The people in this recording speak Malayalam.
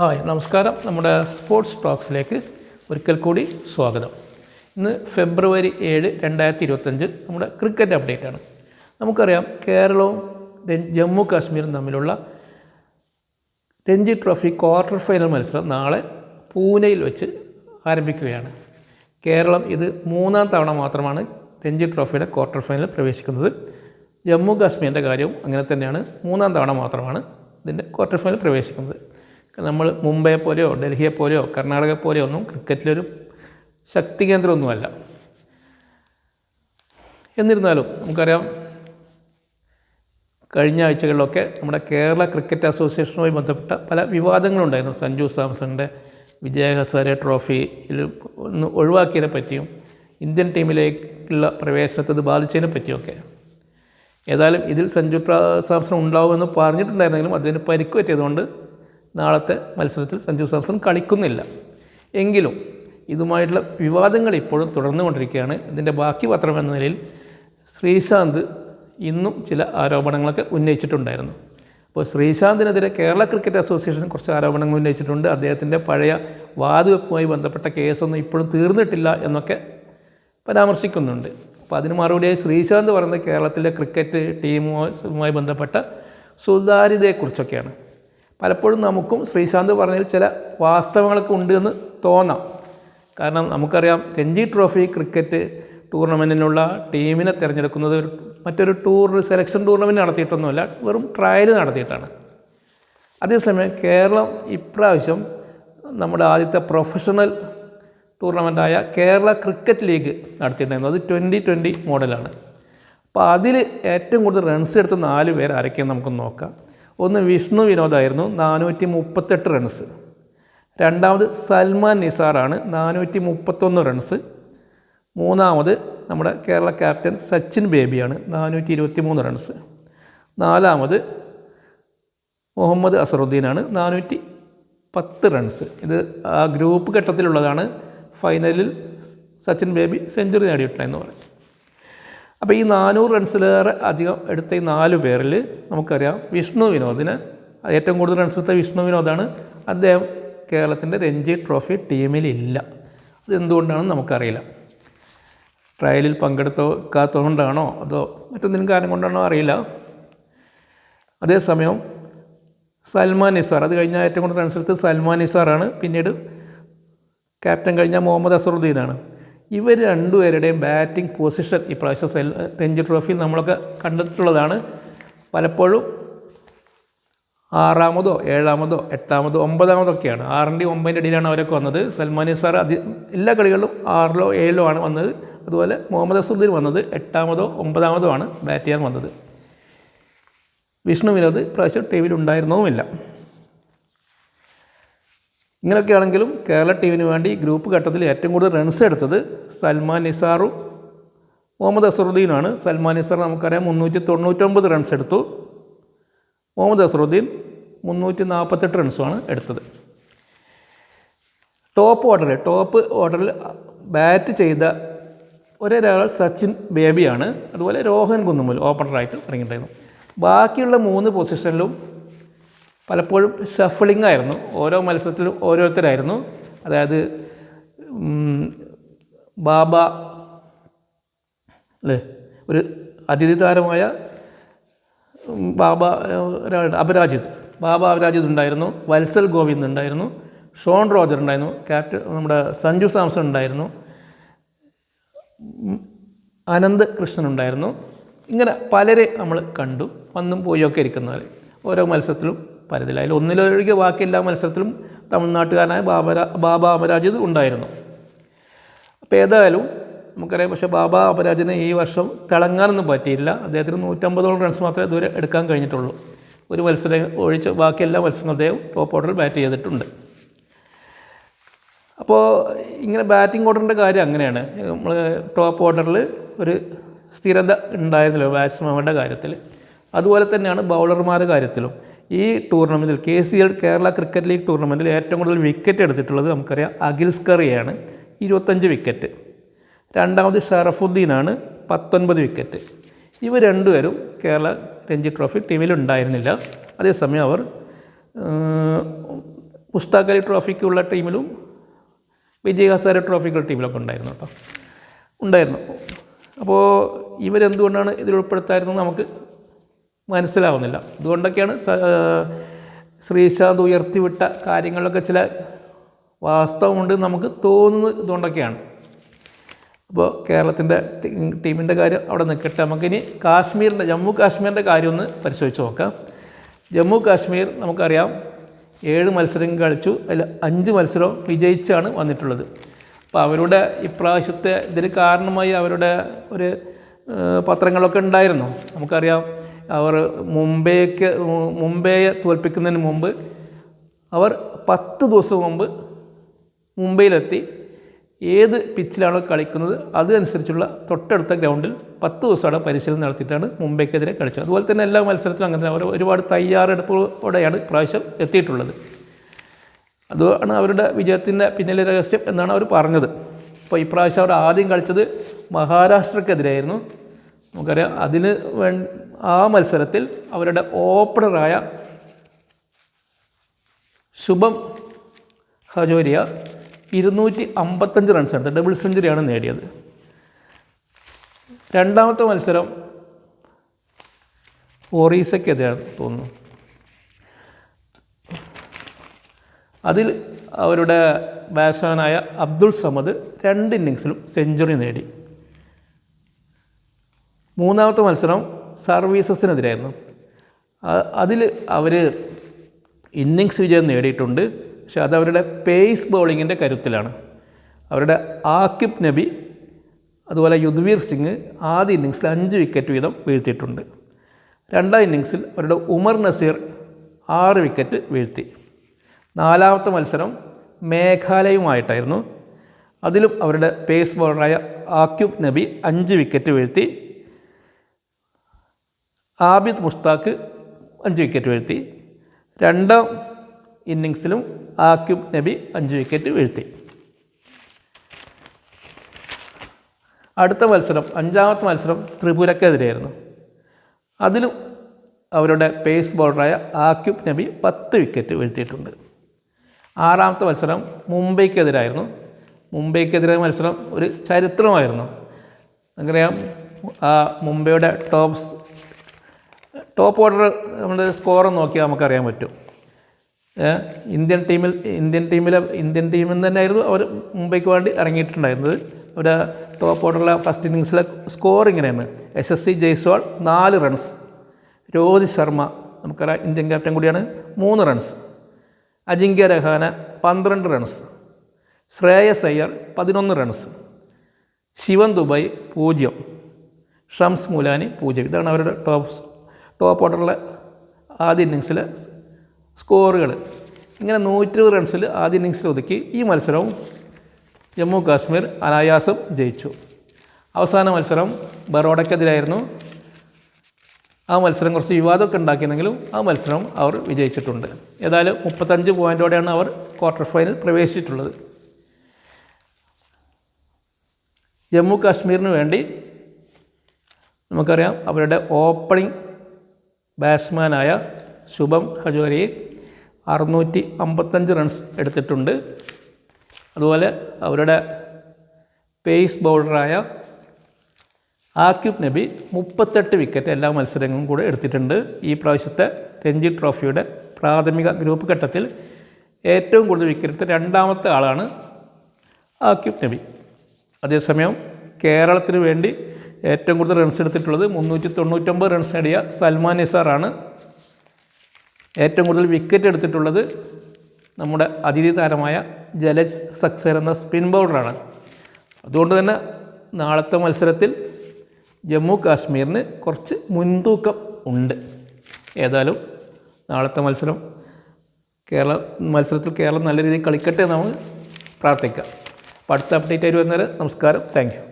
ഹായ് നമസ്കാരം. നമ്മുടെ സ്പോർട്സ് ടോക്സിലേക്ക് ഒരിക്കൽ കൂടി സ്വാഗതം. ഇന്ന് ഫെബ്രുവരി ഏഴ് രണ്ടായിരത്തി ഇരുപത്തഞ്ച് നമ്മുടെ ക്രിക്കറ്റ് അപ്ഡേറ്റ് ആണ്. നമുക്കറിയാം കേരളവും ജമ്മു കാശ്മീരും തമ്മിലുള്ള രഞ്ജി ട്രോഫി ക്വാർട്ടർ ഫൈനൽ മത്സരം നാളെ പൂനെയിൽ വെച്ച് ആരംഭിക്കുകയാണ്. കേരളം ഇത് മൂന്നാം തവണ മാത്രമാണ് രഞ്ജി ട്രോഫിയുടെ ക്വാർട്ടർ ഫൈനലിൽ പ്രവേശിക്കുന്നത്. ജമ്മു കാശ്മീരിന്റെ കാര്യവും അങ്ങനെ തന്നെയാണ്. മൂന്നാം തവണ മാത്രമാണ് ഇതിന്റെ ക്വാർട്ടർ ഫൈനൽ പ്രവേശിക്കുന്നത്. നമ്മൾ മുംബൈയെ പോലെയോ ഡൽഹിയെ പോലെയോ കർണാടക പോലെയോ ഒന്നും ക്രിക്കറ്റിലൊരു ശക്തി കേന്ദ്രമൊന്നുമല്ല. എന്നിരുന്നാലും നമുക്കറിയാം കഴിഞ്ഞ ആഴ്ചകളിലൊക്കെ നമ്മുടെ കേരള ക്രിക്കറ്റ് അസോസിയേഷനുമായി ബന്ധപ്പെട്ട പല വിവാദങ്ങളുണ്ടായിരുന്നു. സഞ്ജു സാംസണിന്റെ വിജയ ഹസാരെ ട്രോഫിയിൽ ഒന്ന് ഒഴിവാക്കിയതിനെ പറ്റിയും ഇന്ത്യൻ ടീമിലേക്കുള്ള പ്രവേശനത്തെ ഇത് ബാധിച്ചതിനെ പറ്റിയൊക്കെ. ഏതായാലും ഇതിൽ സഞ്ജു സാംസൺ ഉണ്ടാവുമെന്ന് പറഞ്ഞിട്ടുണ്ടായിരുന്നെങ്കിലും അതിന് പരിക്ക് പറ്റിയതുകൊണ്ട് നാളത്തെ മത്സരത്തിൽ സഞ്ജു സാംസൺ കളിക്കുന്നില്ല. എങ്കിലും ഇതുമായിട്ടുള്ള വിവാദങ്ങൾ ഇപ്പോഴും തുടർന്നുകൊണ്ടിരിക്കുകയാണ്. ഇതിന്റെ ബാക്കി പത്രം എന്ന നിലയിൽ ശ്രീശാന്ത് ഇന്നും ചില ആരോപണങ്ങളൊക്കെ ഉന്നയിച്ചിട്ടുണ്ടായിരുന്നു. അപ്പോൾ ശ്രീശാന്തിനെതിരെ കേരള ക്രിക്കറ്റ് അസോസിയേഷൻ കുറച്ച് ആരോപണങ്ങൾ ഉന്നയിച്ചിട്ടുണ്ട്. അദ്ദേഹത്തിന്റെ പഴയ വാതുവെപ്പുമായി ബന്ധപ്പെട്ട കേസൊന്നും ഇപ്പോഴും തീർന്നിട്ടില്ല എന്നൊക്കെ പരാമർശിക്കുന്നുണ്ട്. അപ്പോൾ അതിന് മറുപടിയായി ശ്രീശാന്ത് പറയുന്നത് കേരളത്തിലെ ക്രിക്കറ്റ് ടീമുമായി ബന്ധപ്പെട്ട സുതാര്യതയെക്കുറിച്ചൊക്കെയാണ്. പലപ്പോഴും നമുക്കും ശ്രീശാന്ത് പറഞ്ഞതിൽ ചില വാസ്തവങ്ങളൊക്കെ ഉണ്ട് എന്ന് തോന്നാം. കാരണം നമുക്കറിയാം രഞ്ജി ട്രോഫി ക്രിക്കറ്റ് ടൂർണമെന്റിനുള്ള ടീമിനെ തിരഞ്ഞെടുക്കുന്നത് മറ്റൊരു ടൂർ സെലക്ഷൻ ടൂർണമെന്റ് നടത്തിയിട്ടൊന്നുമല്ല വെറും ട്രയൽ നടത്തിയിട്ടാണ്. അതേസമയം കേരളം ഇപ്രാവശ്യം നമ്മുടെ ആദ്യത്തെ പ്രൊഫഷണൽ ടൂർണമെന്റായ കേരള ക്രിക്കറ്റ് ലീഗ് നടത്തിയിട്ടുണ്ടായിരുന്നു. അത് ട്വന്റി ട്വന്റി മോഡലാണ്. അപ്പോൾ അതിൽ ഏറ്റവും കൂടുതൽ റൺസ് എടുത്ത നാല് പേർ ആരൊക്കെയെന്ന് നമുക്ക് നോക്കാം. ഒന്ന് വിഷ്ണു വിനോദായിരുന്നു നാനൂറ്റി മുപ്പത്തെട്ട് റൺസ് രണ്ടാമത് സൽമാൻ നിസാറാണ് നാനൂറ്റി മുപ്പത്തൊന്ന് റൺസ് മൂന്നാമത് നമ്മുടെ കേരള ക്യാപ്റ്റൻ സച്ചിൻ ബേബിയാണ് നാനൂറ്റി ഇരുപത്തി മൂന്ന് റൺസ് നാലാമത് മുഹമ്മദ് അസറുദ്ദീനാണ് നാനൂറ്റി പത്ത് റൺസ് ഇത് ആ ഗ്രൂപ്പ് ഘട്ടത്തിലുള്ളതാണ് ഫൈനലിൽ സച്ചിൻ ബേബി സെഞ്ചുറി നേടിയിട്ടുണ്ടെന്ന് പറയും. അപ്പോൾ ഈ നാനൂറ് റൺസിലേറെ അധികം എടുത്ത ഈ നാല് പേരിൽ നമുക്കറിയാം വിഷ്ണു വിനോദിന് ഏറ്റവും കൂടുതൽ റൺസ് എടുത്ത വിഷ്ണു വിനോദാണ് അദ്ദേഹം കേരളത്തിന്റെ രഞ്ജി ട്രോഫി ടീമിലില്ല അതെന്തുകൊണ്ടാണെന്ന് നമുക്കറിയില്ല. ട്രയലിൽ പങ്കെടുക്കാത്തതുകൊണ്ടാണോ അതോ മറ്റെന്തെങ്കിലും കാരണം കൊണ്ടാണോ അറിയില്ല. അതേസമയം സൽമാൻ നിസാർ അത് കഴിഞ്ഞ ഏറ്റവും കൂടുതൽ റൺസ് എടുത്ത് സൽമാൻ നിസാറാണ്. പിന്നീട് ക്യാപ്റ്റൻ കഴിഞ്ഞ മുഹമ്മദ് അസറുദ്ദീനാണ്. ഇവർ രണ്ടുപേരുടെയും ബാറ്റിംഗ് പൊസിഷൻ ഇപ്രാവശ്യം സെൽ രഞ്ജി ട്രോഫിയിൽ നമ്മളൊക്കെ കണ്ടിട്ടുള്ളതാണ്. പലപ്പോഴും ആറാമതോ ഏഴാമതോ എട്ടാമതോ ഒമ്പതാമതോ ഒക്കെയാണ് ആറിന്റെയും ഒമ്പതിന്റെ ഇടയിലാണ് അവരൊക്കെ വന്നത്. സൽമാനി സാർ അതി എല്ലാ കളികളിലും ആറിലോ ഏഴിലോ ആണ് വന്നത്. അതുപോലെ മുഹമ്മദ് അസുദ്ദീൻ വന്നത് എട്ടാമതോ ഒമ്പതാമതോ ആണ് ബാറ്റ് ചെയ്യാൻ വന്നത്. വിഷ്ണു വിനോദ് പ്രാവശ്യം ടീമിൽ ഉണ്ടായിരുന്നതുമില്ല. ഇങ്ങനെയൊക്കെയാണെങ്കിലും കേരള ടീമിന് വേണ്ടി ഗ്രൂപ്പ് ഘട്ടത്തിൽ ഏറ്റവും കൂടുതൽ റൺസ് എടുത്തത് സൽമാൻ നിസാറും മുഹമ്മദ് അസറുദ്ദീനാണ്. സൽമാൻ നിസാർ നമുക്കറിയാം മുന്നൂറ്റി തൊണ്ണൂറ്റൊമ്പത് റൺസ് എടുത്തു. മുഹമ്മദ് അസറുദ്ദീൻ മുന്നൂറ്റി നാൽപ്പത്തെട്ട് റൺസുമാണ് എടുത്തത്. ടോപ്പ് ഓർഡറിൽ ടോപ്പ് ഓർഡറിൽ ബാറ്റ് ചെയ്ത ഒരാൾ സച്ചിൻ ബേബിയാണ്. അതുപോലെ രോഹൻ കുന്നുമൂൽ ഓപ്പണറായിട്ട് ഇറങ്ങിയിട്ടുണ്ടായിരുന്നു. ബാക്കിയുള്ള മൂന്ന് പൊസിഷനിലും പലപ്പോഴും ഷഫിളിംഗ് ആയിരുന്നു. ഓരോ മത്സരത്തിലും ഓരോരുത്തരായിരുന്നു. അതായത് ബാബ അല്ലേ ഒരു അതിഥി താരമായ ബാബ അപരാജിത്. ബാബ അപരാജിത് ഉണ്ടായിരുന്നു. വത്സൽ ഗോവിന്ദ് ഉണ്ടായിരുന്നു. ഷോൺ റോജർ ഉണ്ടായിരുന്നു. ക്യാപ്റ്റൻ നമ്മുടെ സഞ്ജു സാംസൺ ഉണ്ടായിരുന്നു. അനന്ത് കൃഷ്ണൻ ഉണ്ടായിരുന്നു. ഇങ്ങനെ പലരെ നമ്മൾ കണ്ടു. വന്നും പോയൊക്കെ ഇരിക്കുന്നവർ. ഓരോ മത്സരത്തിലും പലതിൽ അതിൽ ഒന്നിലൊഴികെ ബാക്കി എല്ലാ മത്സരത്തിലും തമിഴ്നാട്ടുകാരനായ ബാബരാ ബാബ അമരാജിത് ഉണ്ടായിരുന്നു. അപ്പോൾ ഏതായാലും നമുക്കറിയാം പക്ഷേ ബാബ അമരാജിനെ ഈ വർഷം തിളങ്ങാനൊന്നും പറ്റിയില്ല. അദ്ദേഹത്തിന് നൂറ്റമ്പതോളം റൺസ് മാത്രമേ ഇതുവരെ എടുക്കാൻ കഴിഞ്ഞിട്ടുള്ളൂ. ഒരു മത്സരം ഒഴിച്ച് ബാക്കി എല്ലാ മത്സരങ്ങളും അദ്ദേഹം ടോപ്പ് ഓർഡറിൽ ബാറ്റ് ചെയ്തിട്ടുണ്ട്. അപ്പോൾ ഇങ്ങനെ ബാറ്റിംഗ് ഓർഡറിന്റെ കാര്യം അങ്ങനെയാണ്. നമ്മൾ ടോപ്പ് ഓർഡറിൽ ഒരു സ്ഥിരത ഉണ്ടായിരുന്നില്ല ബാറ്റ്സ്മാൻമാരുടെ കാര്യത്തിൽ അതുപോലെ തന്നെയാണ് ബൗളർമാരുടെ കാര്യത്തിലും. ഈ ടൂർണമെന്റിൽ K C L Kerala cricket league ടൂർണമെന്റിൽ ഏറ്റവും കൂടുതൽ വിക്കറ്റ് എടുത്തിട്ടുള്ളത് നമുക്കറിയാം അഖിൽ സ്കറിയാണ്. ഇരുപത്തഞ്ച് വിക്കറ്റ് രണ്ടാമത് ഷറഫുദ്ദീനാണ് പത്തൊൻപത് വിക്കറ്റ് ഇവർ രണ്ടുപേരും കേരള രഞ്ജി ട്രോഫി ടീമിലുണ്ടായിരുന്നില്ല അതേസമയം അവർ മുസ്താഖ് അലി ട്രോഫിക്കുള്ള ടീമിലും വിജയ് ഹസാര ട്രോഫിക്കുള്ള ടീമിലൊക്കെ ഉണ്ടായിരുന്നു കേട്ടോ. ഉണ്ടായിരുന്നു. അപ്പോൾ ഇവരെന്തുകൊണ്ടാണ് ഇതിൽ ഉൾപ്പെടുത്തായിരുന്നത്? നമുക്ക് മനസ്സിലാവുന്നില്ല. അതുകൊണ്ടൊക്കെയാണ് ശ്രീശാന്ത് ഉയർത്തിവിട്ട കാര്യങ്ങളിലൊക്കെ ചില വാസ്തവമുണ്ട് നമുക്ക് തോന്നുന്നത് ഇതുകൊണ്ടൊക്കെയാണ്. അപ്പോൾ കേരളത്തിന്റെ ടീമിന്റെ കാര്യം അവിടെ നിൽക്കട്ടെ. നമുക്കിനി കാശ്മീരിന്റെ ജമ്മു കാശ്മീരിന്റെ കാര്യം ഒന്ന് പരിശോധിച്ച് നോക്കാം. ജമ്മു കാശ്മീർ നമുക്കറിയാം ഏഴ് മത്സരം കളിച്ചു. അതിൽ അഞ്ച് മത്സരം വിജയിച്ചാണ് വന്നിട്ടുള്ളത്. അപ്പോൾ അവരുടെ ഇപ്രാവശ്യത്തെ ഇതിന് കാരണമായി അവരുടെ ഒരു പത്രങ്ങളൊക്കെ ഉണ്ടായിരുന്നു. നമുക്കറിയാം അവർ മുംബൈക്ക് മുംബൈയെ തോൽപ്പിക്കുന്നതിന് മുമ്പ് അവർ പത്ത് ദിവസം മുമ്പ് മുംബൈയിലെത്തി ഏത് പിച്ചിലാണോ കളിക്കുന്നത് അതനുസരിച്ചുള്ള തൊട്ടടുത്ത ഗ്രൗണ്ടിൽ പത്ത് ദിവസമാണ് പരിശീലനം നടത്തിയിട്ടാണ് മുംബൈക്കെതിരെ കളിച്ചത്. അതുപോലെ തന്നെ എല്ലാ മത്സരത്തിലും അങ്ങനെ തന്നെ അവർ ഒരുപാട് തയ്യാറെടുപ്പോടെയാണ് പ്രാവശ്യം എത്തിയിട്ടുള്ളത്. അതാണ് അവരുടെ വിജയത്തിന്റെ പിന്നിലെ രഹസ്യം എന്നാണ് അവർ പറഞ്ഞത്. അപ്പോൾ ഇപ്രാവശ്യം അവർ ആദ്യം കളിച്ചത് മഹാരാഷ്ട്രക്കെതിരെയായിരുന്നു. നമുക്കറിയാം. അതിന് വേ ആ മത്സരത്തിൽ അവരുടെ ഓപ്പണറായ ശുഭം ഹജോരിയ ഇരുന്നൂറ്റി അമ്പത്തഞ്ച് റൺസ് എടുത്ത് ഡബിൾ സെഞ്ചുറിയാണ് നേടിയത്. രണ്ടാമത്തെ മത്സരം ഒറീസയ്ക്കെതിരാണ് തോന്നുന്നു. അതിൽ അവരുടെ ബാറ്റ്സ്മാനായ അബ്ദുൾ സമദ് രണ്ട് ഇന്നിങ്സിലും സെഞ്ചുറി നേടി. മൂന്നാമത്തെ മത്സരം സർവീസസിനെതിരായിരുന്നു. അതിൽ അവർ ഇന്നിങ്സ് വിജയം നേടിയിട്ടുണ്ട്. പക്ഷെ അത് അവരുടെ പേസ് ബൗളിങ്ങിന്റെ കരുത്തിലാണ്. അവരുടെ ആക്കിബ് നബി അതുപോലെ യുദ്വീർ സിംഗ് ആദ്യ ഇന്നിങ്സിൽ അഞ്ച് വിക്കറ്റ് വീതം വീഴ്ത്തിയിട്ടുണ്ട്. രണ്ടാം ഇന്നിങ്സിൽ അവരുടെ ഉമർ നസീർ ആറ് വിക്കറ്റ് വീഴ്ത്തി. നാലാമത്തെ മത്സരം മേഘാലയുമായിട്ടായിരുന്നു. അതിലും അവരുടെ പേസ് ബോളറായ ആക്യുബ് നബി അഞ്ച് വിക്കറ്റ് വീഴ്ത്തി. ആബിദ് മുഷ്താഖ് അഞ്ച് വിക്കറ്റ് വീഴ്ത്തി. രണ്ടാം ഇന്നിങ്സിലും ആക്യുബ് നബി അഞ്ച് വിക്കറ്റ് വീഴ്ത്തി. അടുത്ത മത്സരം അഞ്ചാമത്തെ മത്സരം ത്രിപുരക്കെതിരെയായിരുന്നു. അതിലും അവരുടെ പേസ് ബോളറായ ആക്യുബ് നബി പത്ത് വിക്കറ്റ് വീഴ്ത്തിയിട്ടുണ്ട്. ആറാമത്തെ മത്സരം മുംബൈക്കെതിരായിരുന്നു. മുംബൈക്കെതിരെ മത്സരം ഒരു ചരിത്രമായിരുന്നു. നമുക്കറിയാം മുംബൈയുടെ ടോപ്സ് ടോപ്പ് ഓർഡർ നമ്മുടെ സ്കോർ നോക്കിയാൽ നമുക്കറിയാൻ പറ്റും. ഇന്ത്യൻ ടീമിൽ ഇന്ത്യൻ ടീമിലെ ഇന്ത്യൻ ടീമിൽ നിന്ന് തന്നെയായിരുന്നു അവർ മുംബൈക്ക് വേണ്ടി ഇറങ്ങിയിട്ടുണ്ടായിരുന്നത്. അവരുടെ ടോപ്പ് ഓർഡറിലെ ഫസ്റ്റ് ഇന്നിങ്സിലെ സ്കോർ ഇങ്ങനെയാണ്. എസ് എസ് സി ജയ്സ്വാൾ നാല് റൺസ് രോഹിത് ശർമ്മ നമുക്കറിയാം ഇന്ത്യൻ ക്യാപ്റ്റൻ കൂടിയാണ് മൂന്ന് റൺസ് അജിങ്ക്യ രഹാന പന്ത്രണ്ട് റൺസ് ശ്രേയസ് അയ്യർ പതിനൊന്ന് റൺസ് ശിവൻ ദുബായ് പൂജ്യം. ഷംസ് മുലാനി പൂജ്യം. ഇതാണ് അവരുടെ ടോപ്പ് ടോപ്പ് ഓർഡറിലെ ആദ്യ ഇന്നിങ്സിലെ സ്കോറുകൾ ഇങ്ങനെ നൂറ്റി ഇരുപത് റൺസിൽ ആദ്യ ഇന്നിങ്സിൽ ഒതുക്കി ഈ മത്സരവും ജമ്മു കാശ്മീർ അനായാസം ജയിച്ചു. അവസാന മത്സരം ബറോഡയ്ക്കെതിരായിരുന്നു ആ മത്സരം കുറച്ച് വിവാദമൊക്കെ ഉണ്ടാക്കിയെങ്കിലും ആ മത്സരം അവർ വിജയിച്ചിട്ടുണ്ട്. ഏതായാലും മുപ്പത്തഞ്ച് പോയിന്റോടെയാണ് അവർ ക്വാർട്ടർ ഫൈനൽ പ്രവേശിച്ചിട്ടുള്ളത്. ജമ്മു കാശ്മീരിന് വേണ്ടി നമുക്കറിയാം അവരുടെ ഓപ്പണിംഗ് ബാറ്റ്സ്മാനായ ശുഭം ഹജോരി അറുന്നൂറ്റി അമ്പത്തഞ്ച് റൺസ് എടുത്തിട്ടുണ്ട്. അതുപോലെ അവരുടെ പേസ് ബൗളറായ ആക്യുബ് നബി മുപ്പത്തെട്ട് വിക്കറ്റ് എല്ലാ മത്സരങ്ങളും കൂടെ എടുത്തിട്ടുണ്ട്. ഈ പ്രാവശ്യത്തെ രഞ്ജി ട്രോഫിയുടെ പ്രാഥമിക ഗ്രൂപ്പ് ഘട്ടത്തിൽ ഏറ്റവും കൂടുതൽ വിക്കറ്റ് എടുത്ത രണ്ടാമത്തെ ആളാണ് ആക്യുബ് നബി. അതേസമയം കേരളത്തിന് വേണ്ടി ഏറ്റവും കൂടുതൽ റൺസ് എടുത്തിട്ടുള്ളത് മുന്നൂറ്റി തൊണ്ണൂറ്റൊമ്പത് റൺസ് നേടിയ സൽമാൻ നിസാറാണ്. ഏറ്റവും കൂടുതൽ വിക്കറ്റ് എടുത്തിട്ടുള്ളത് നമ്മുടെ അതിഥി താരമായ ജലജ് സക്സർ എന്ന സ്പിൻ ബൗളറാണ് അതുകൊണ്ട് തന്നെ നാളത്തെ മത്സരത്തിൽ ജമ്മു കാശ്മീരിന് കുറച്ച് മുൻതൂക്കം ഉണ്ട്. ഏതായാലും നാളത്തെ മത്സരം കേരള മത്സരത്തിൽ കേരളം നല്ല രീതിയിൽ കളിക്കട്ടെ എന്ന് നമുക്ക് പ്രാർത്ഥിക്കാം അപ്പോൾ അടുത്ത അപ്ഡേറ്റ് ആയിട്ട് വരുന്നവരെ നമസ്കാരം. താങ്ക്